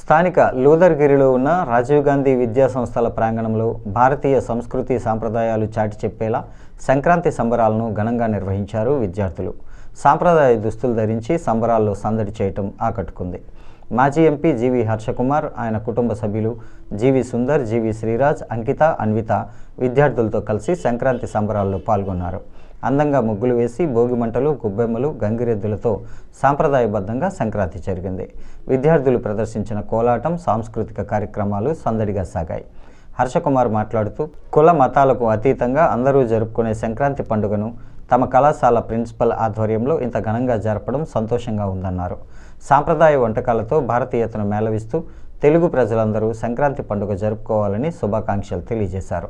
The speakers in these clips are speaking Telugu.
స్థానిక లూదర్గిరిలో ఉన్న రాజీవ్ గాంధీ విద్యా సంస్థల ప్రాంగణంలో భారతీయ సంస్కృతి సాంప్రదాయాలు చాటి చెప్పేలా సంక్రాంతి సంబరాలను ఘనంగా నిర్వహించారు విద్యార్థులు. సాంప్రదాయ దుస్తులు ధరించి సంబరాల్లో సందడి చేయటం ఆకట్టుకుంది. మాజీ ఎంపీ జీవి హర్షకుమార్ ఆయన కుటుంబ సభ్యులు జీవి సుందర్ జీవి శ్రీరాజ్ అంకిత అన్విత విద్యార్థులతో కలిసి సంక్రాంతి సంబరాల్లో పాల్గొన్నారు. అందంగా ముగ్గులు వేసి భోగి మంటలు గుబ్బెమ్మలు గంగిరెద్దులతో సాంప్రదాయబద్ధంగా సంక్రాంతి జరిగింది. విద్యార్థులు ప్రదర్శించిన కోలాటం సాంస్కృతిక కార్యక్రమాలు సందడిగా సాగాయి. హర్షకుమార్ మాట్లాడుతూ కుల మతాలకు అతీతంగా అందరూ జరుపుకునే సంక్రాంతి పండుగను తమ కళాశాల ప్రిన్సిపల్ ఆధ్వర్యంలో ఇంత ఘనంగా జరపడం సంతోషంగా ఉందన్నారు. సాంప్రదాయ వంటకాలతో భారతీయతను మేళవిస్తూ తెలుగు ప్రజలందరూ సంక్రాంతి పండుగ జరుపుకోవాలని శుభాకాంక్షలు తెలియజేశారు.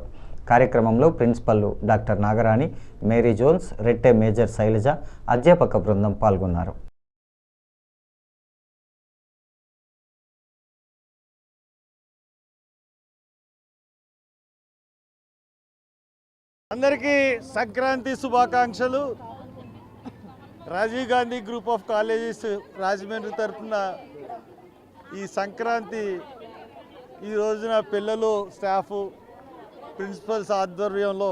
కార్యక్రమంలో ప్రిన్సిపల్లు డాక్టర్ నాగరాణి మేరీ జోన్స్ రెట్టె మేజర్ శైలజ అధ్యాపక బృందం పాల్గొన్నారు. అందరికీ సంక్రాంతి శుభాకాంక్షలు. Rajiv Gandhi group of colleges Rajahmundry తరఫున ఈ సంక్రాంతి ఈ రోజున పిల్లలు స్టాఫ్ ప్రిన్సిపల్స్ ఆధ్వర్యంలో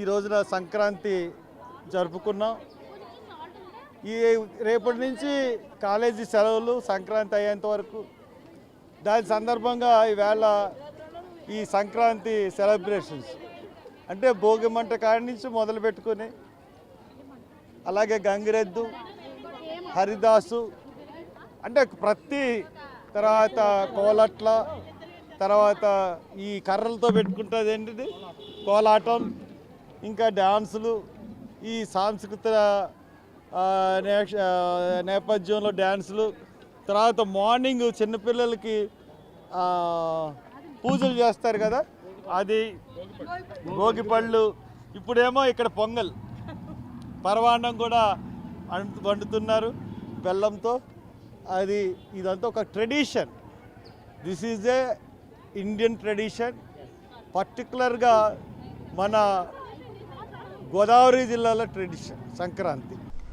ఈ రోజున సంక్రాంతి జరుపుకున్నాం. ఈ రేపటి నుంచి కాలేజీ సెలవులు సంక్రాంతి అయ్యేంత వరకు. దాని సందర్భంగా ఈవేళ ఈ సంక్రాంతి సెలబ్రేషన్స్. అంటే భోగి మంట కాడి నుంచి మొదలు పెట్టుకొని అలాగే గంగిరెద్దు హరిదాసు అంటే ప్రతి తర్వాత కోలట్ల తర్వాత ఈ కర్రలతో పెట్టుకుంటుంది ఏంటిది? కోలాటం ఇంకా డ్యాన్సులు ఈ సాంస్కృతిక నేపథ్యంలో డ్యాన్సులు తర్వాత మార్నింగ్ చిన్నపిల్లలకి పూజలు చేస్తారు కదా? అది భోగి పళ్ళు. ఇప్పుడేమో ఇక్కడ పొంగల్. పరవాన్నం కూడా వండుతున్నారు బెల్లంతో. అది ఇదంతా ఒక tradition. This is a Indian tradition పర్టికులర్గా మన గోదావరి జిల్లాలో ట్రెడిషన్ సంక్రాంతి.